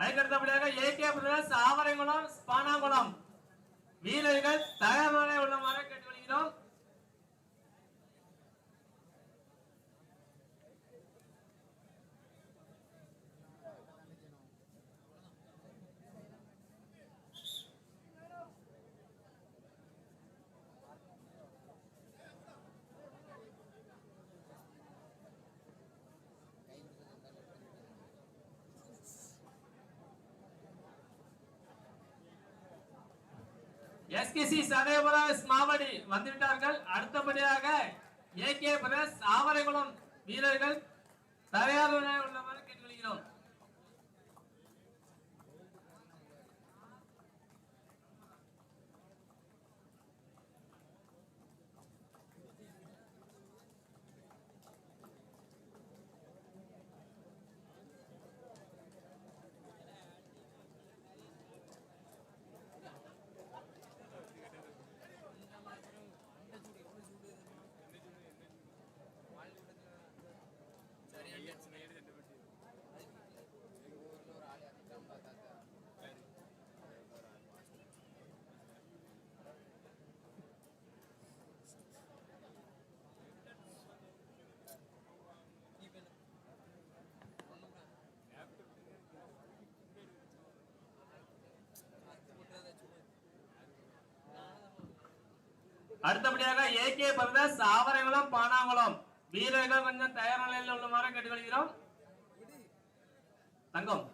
அதுக்கடுத்தபடியாக A K Pradesh Avarainkulam Panankulam வீரர்கள் தகவலை உள்ள உள்ளமாறு கேட்டுக்கொள்கிறோம் எஸ்கேசி சதயபுரஸ் மாவடி வந்துவிட்டார்கள். அடுத்தபடியாக ஏ கே பிரஸ் ஆவரைகுளம் வீரர்கள் தயார் நிலையில் உள்ளமாறு கேட்டுக்கொள்கிறோம் அடுத்தபடியாக ஏகே பிறந்த சாவரங்களும் பானாங்குளம். வீரர்கள் கொஞ்சம் தயார் நிலையில் உள்ளமாறு கேட்டுக்கொள்கிறோம். தங்கம்.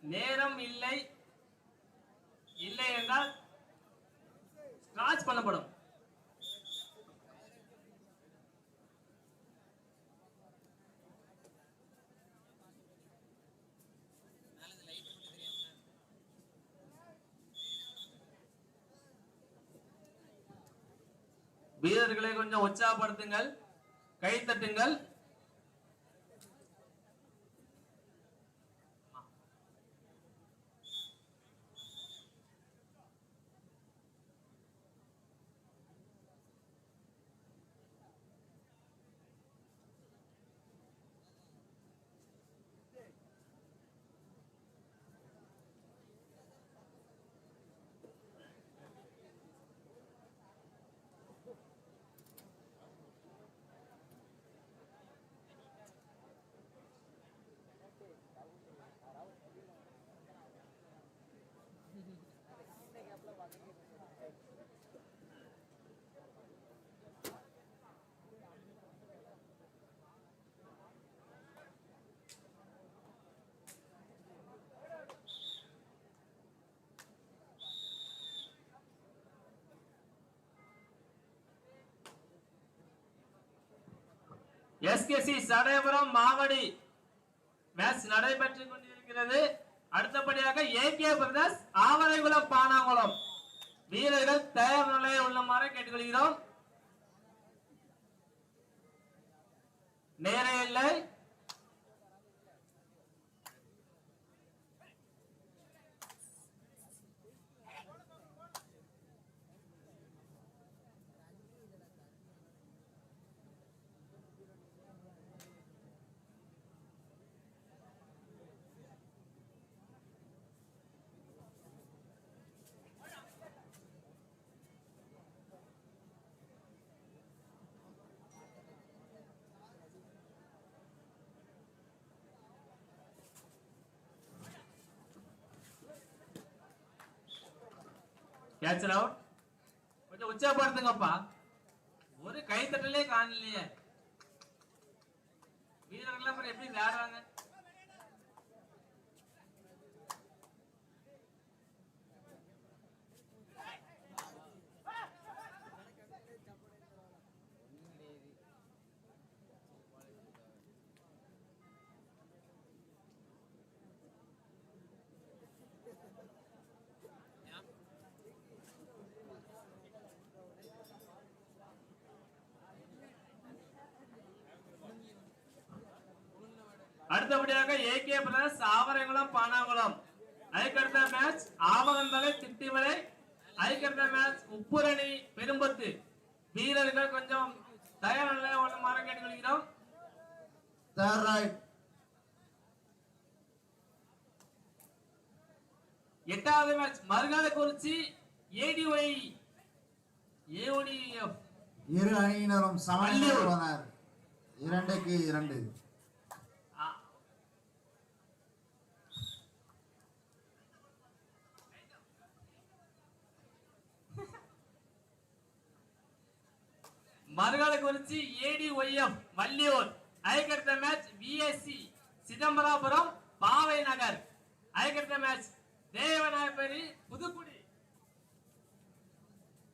நேரம் இல்லை. இல்லை என்றால் ஸ்கிராச் பண்ணப்படும். வீரர்களை கொஞ்சம் உற்சாகப்படுத்துங்கள் கை எஸ்கேசி சடையபுரம் மாவடி மேட்ச் நடைபெற்றுக் கொண்டிருக்கிறது. அடுத்தபடியாக ஏகே பிரதர்ஸ் ஆவரைகுளம் பானாங்குளம். வீரர்கள் தயார் நிலையில் உள்ளமாறு கேட்டுக்கொள்கிறோம். நேரம் இல்லை. கேட்சல் அவுட் கொஞ்சம் உற்சாகப்படுத்துங்கப்பா. ஒரு கைத்தட்டலே காணலையே. வீரர்கள் அப்புறம் எப்படி விளையாடுறாங்க. A K brothers Avarangulam Panangulam. அதுக்கடுத்த மேட்ச் ஆவகந்தலை திட்டிமலை. அதுக்கடுத்த மேட்ச் உப்புரணி பெரும்பத்து. வீரர்கள் கொஞ்சம் தயார் ஒன்று மாற கேட்டுக்கொள்கிறோம். எட்டாவது மேட்ச் மறுநாள் குறிச்சி ஏடிஒய் ஏஓடிஎஃப் இரு அணியினரும் சமநிலை இரண்டுக்கு இரண்டு. மருகாலக்குறிச்சி ஏடிஒய்எஃப் வள்ளியூர். ஐக்கடுத்த மேட்ச் விஎஸ்சி சிதம்பராபுரம் பாவை நகர். ஐக்கடுத்த match Devanayapari Pudukudi.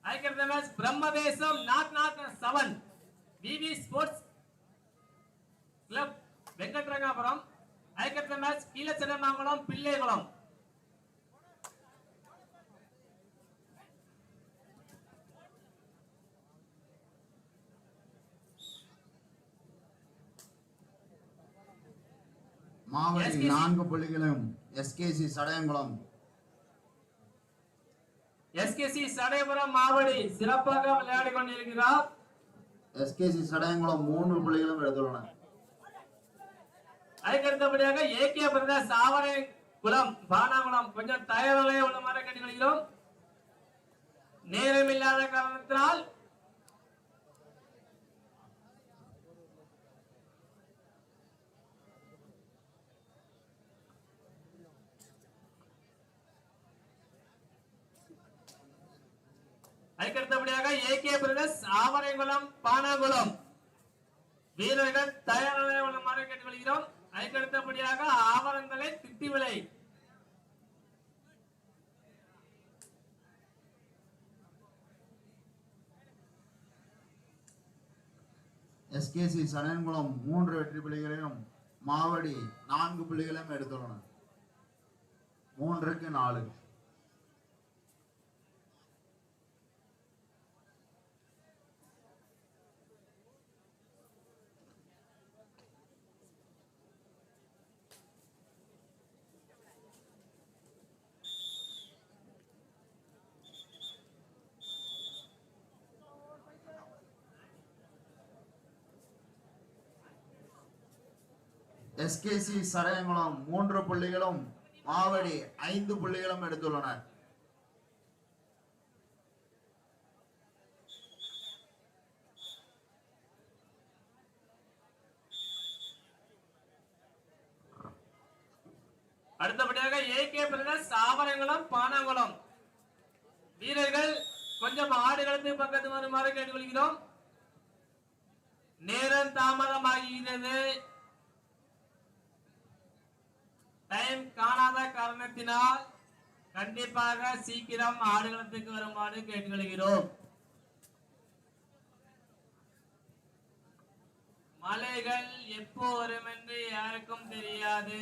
ஐக்கடுத்த match Brahmadesam nought nought seven VV sports club Venkatrangapuram. ஐக்கடுத்த match Keezhachennamangalam Pillaikulam. Mavadi. நான்கு புள்ளிகளும் எஸ்கேசி சடையங்குளம். எஸ்கேசி சடையபுரம் மாவடி சிறப்பாக விளையாடி கொண்டிருக்கிறார். எஸ்கேசி சடையங்குளம் மூன்று புள்ளிகளும் எடுத்துள்ளன. அதுக்கடுத்தபடியாக ஏகே பிரதேஷ் ஆவரை குளம் பானாகுளம் கொஞ்சம் தயாரிலே உள்ள மாதிரி கேட்டுக்கொள்கிறோம் நேரம் இல்லாத காரணத்தினால் அதுக்கடுத்தபடியாக ஏகே பிரதேஷ் ஆவரைகுளம் பானாங்குளம். வீரர்கள் தயாரிலே உள்ள கேட்டுக்கொள்கிறோம். அதுக்கடுத்தபடியாக ஆவரங்களை திட்டி விலை. எஸ்கேசி சனன்குளம் மூன்று வெற்றி புள்ளிகளையும் மாவடி நான்கு புள்ளிகளையும் எடுத்துள்ளன மூன்றுக்கு நாலு. எஸ்கேசி சடையங்குளம் மூன்று புள்ளிகளும் மாவடி ஐந்து புள்ளிகளும் எடுத்துள்ளனர் அடுத்தபடியாக ஏகே பிரதேஷ் தாவரங்குளம் பானாங்குளம். வீரர்கள் கொஞ்சம் ஆடுகளத்து பக்கத்து வருமாறு கேட்டுக்கொள்கிறோம். நேரம் தாமதமாகிறது டைம் காணாத காரணத்தினால் கண்டிப்பாக சீக்கிரம் ஆடுகளத்துக்கு வருமாறு கேட்டுக்கொள்கிறோம். மலைகள் எப்போ வரும் என்று யாருக்கும் தெரியாது.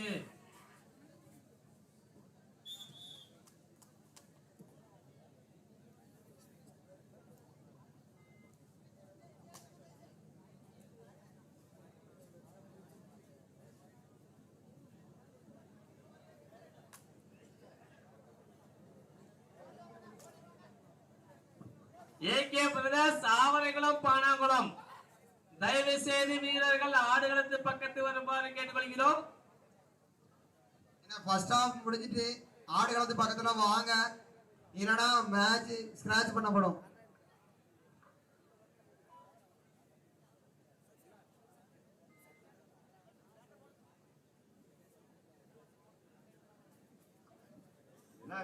A K brothers Avaraikulam Panangulam. தயவு செய்து வீரர்கள் ஆடுகளத்து பக்கத்து வருமாறு கேட்டுக்கொள்கிறோம். ஃபர்ஸ்ட் ஹாஃப் முடிஞ்சிட்டு ஆடு களத்து பக்கத்துல வாங்க. இல்லைன்னா மேட்ச் ஸ்கிராச் பண்ணப்படும்.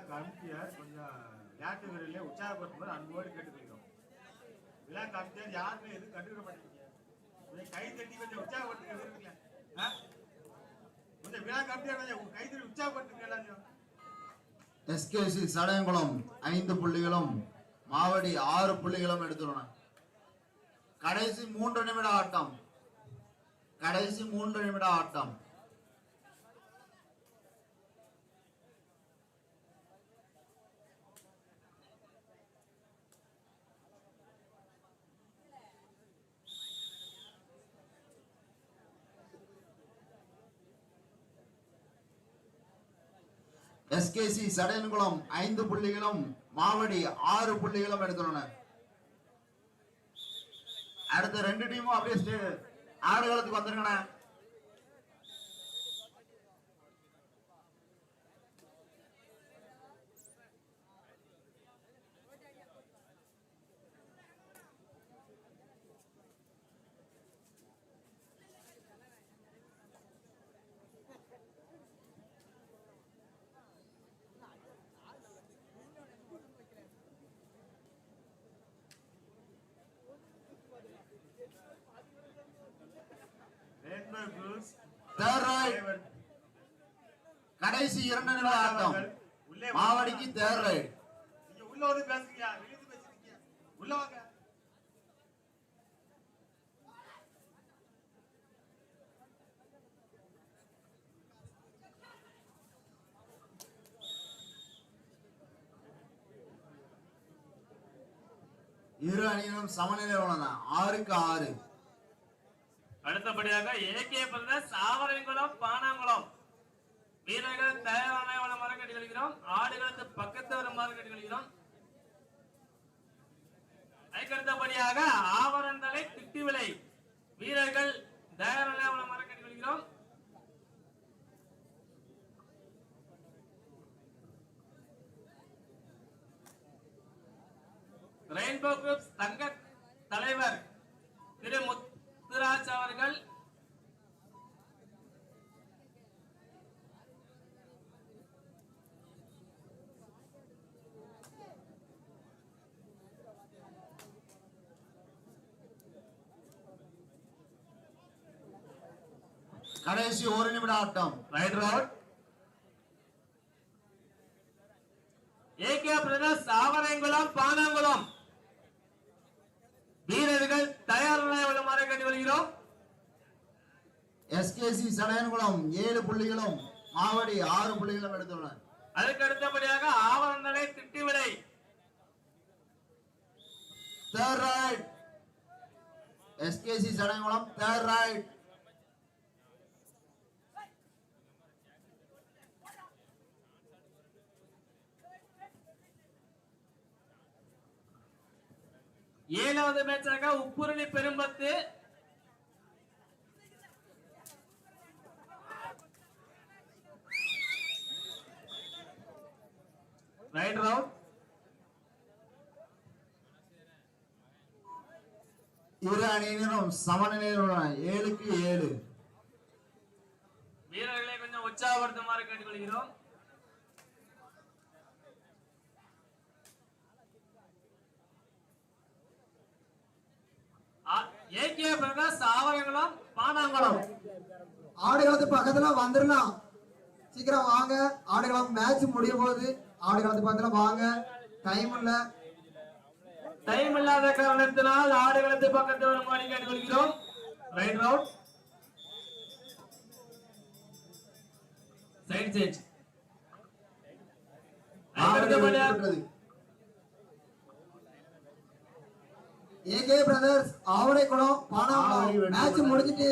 கமிட்டியார் கொஞ்சம் விளையாட்டு வீரர்களே அன்போடு கேட்டுக்கொள்கிறோம். எல்லாம் கமிட்டியார் யாருமே எதுவும் கண்டுக்கிட மாட்டேங்க கை தட்டி கொஞ்சம் உற்சாகப்படுத்துங்க விரும்பல ஆ? கொஞ்சம் விழா கமிட்டியார் கொஞ்சம் கை தட்டி உற்சாகப்படுத்துங்க எல்லாத்தையும் எஸ்கேசி சடையங்குளம் ஐந்து புள்ளிகளும் மாவடி ஆறு புள்ளிகளும் எடுத்துள்ளன. கடைசி மூன்று நிமிட ஆட்டம். கடைசி மூன்று நிமிட ஆட்டம். எஸ்கேசி சடையன்குளம் ஐந்து புள்ளிகளும் மாவடி ஆறு புள்ளிகளும் எடுத்துள்ளனர் அடுத்த ரெண்டு டீமும் அப்படியே ஆறு ஆடுகளத்துக்கு வந்துருங்கண்ணே. கடைசி இரண்டு நிமிட ஆட்டம். மாவடிக்கு தேர்ட் ரைட் உள்ள வந்து உள்ள வாங்க. இரு அணியிலும் சமநிலை உள்ளன ஆறுக்கு ஆறு. அடுத்தபடியாக ஏகே பிரதர்ஸ் ஆவரங்குளம் பானாங்குளம். வீரர்கள் தயாரான வருமாறு கேட்டுக்கொள்கிறோம்? ஆடுகளுக்கு பக்கத்து வர வருமாறு கேட்டுக்கொள்கிறோம். அதுக்கடுத்தபடியாக ஆவரந்தலை திட்டி விலை வீரர்கள் தயாரான வருமாறு கேட்டுக்கொள்கிறோம்? ரெயின்போ குரூப்ஸ் தங்க கடைசி ஒரு நிமிட ஆட்டம் raid road A K brothers Avarangulam Panangulam. வீரர்கள் தயார் நிலையில் உள்ளமாறு கேட்டுக்கொள்கிறோம் எஸ்கேசி சடையன்குளம் ஏழு புள்ளிகளும் மாவடி ஆறு புள்ளிகளும் எடுத்துள்ளனர். அதற்கு அடுத்தபடியாக ஆவரந்தலை திட்டி விலை third raid SKC Sadaiyankulam third raid ஏழாவது மேட்சாக உப்புரணி பெரும்பத்து. ரைட் ரவுட் இரு அணியினரும் சமநிலையில் ஏழுக்கு ஏழு. வீரர்களை கொஞ்சம் உற்சாகப்படுத்துமாறு கேட்டுக்கொள்கிறோம். ஏகே பிரகாஷ் ஆவரங்குளம் பானாங்குளம் ஆடுகளத்து பக்கத்துல வந்துடலாம். சீக்கிரம் வாங்க. ஆடுகளம் மேட்ச் முடிய போகுது ஆடுகளத்து பக்கத்துல வாங்க. டைம் இல்ல. டைம் இல்லாத காரணத்தினால் ஆடுகளத்து பக்கத்து வருமாறு கேட்டுக்கொள்கிறோம் right route side change Mavadi வெற்றி பெற்றது ஏகே பிரதர்ஸ் ஆவடி பானாங்குளம் வெற்றி மேட்ச். முடிஞ்சிட்டு